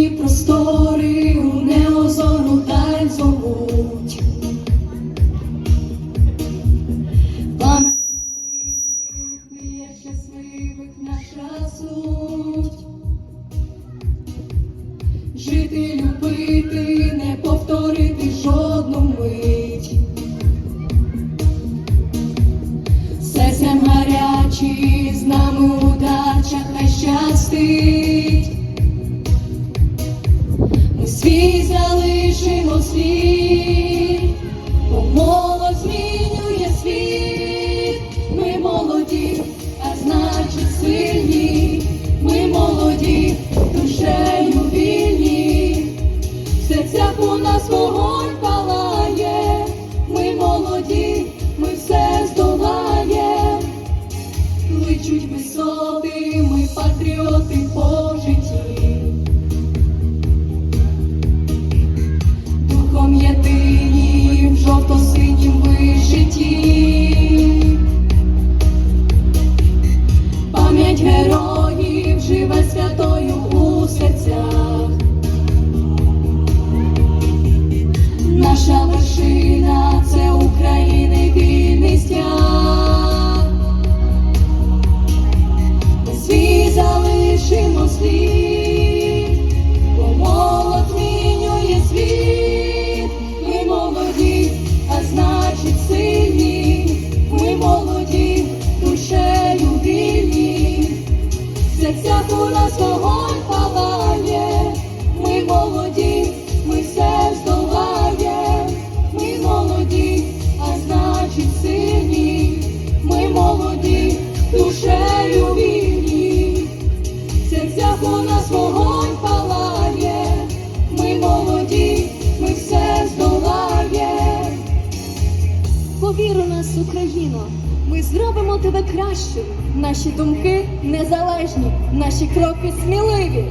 Незабутні простори у неозору даль зовуть. Пам'ять сміливих, щасливих наша суть. Жити, любити, не повторити жодну мить. Серцем гарячі, з нами удача хай щастить. Залишимо світ, бо молодь змінює світ. Ми молоді, а значить сильні. Ми молоді, душею вільні. серця у нас вогонь У нас вогонь палає. Ми молоді, ми все здолаєм. Повір нас, Україно, ми зробимо тебе кращою. Наші думки незалежні, наші кроки сміливі.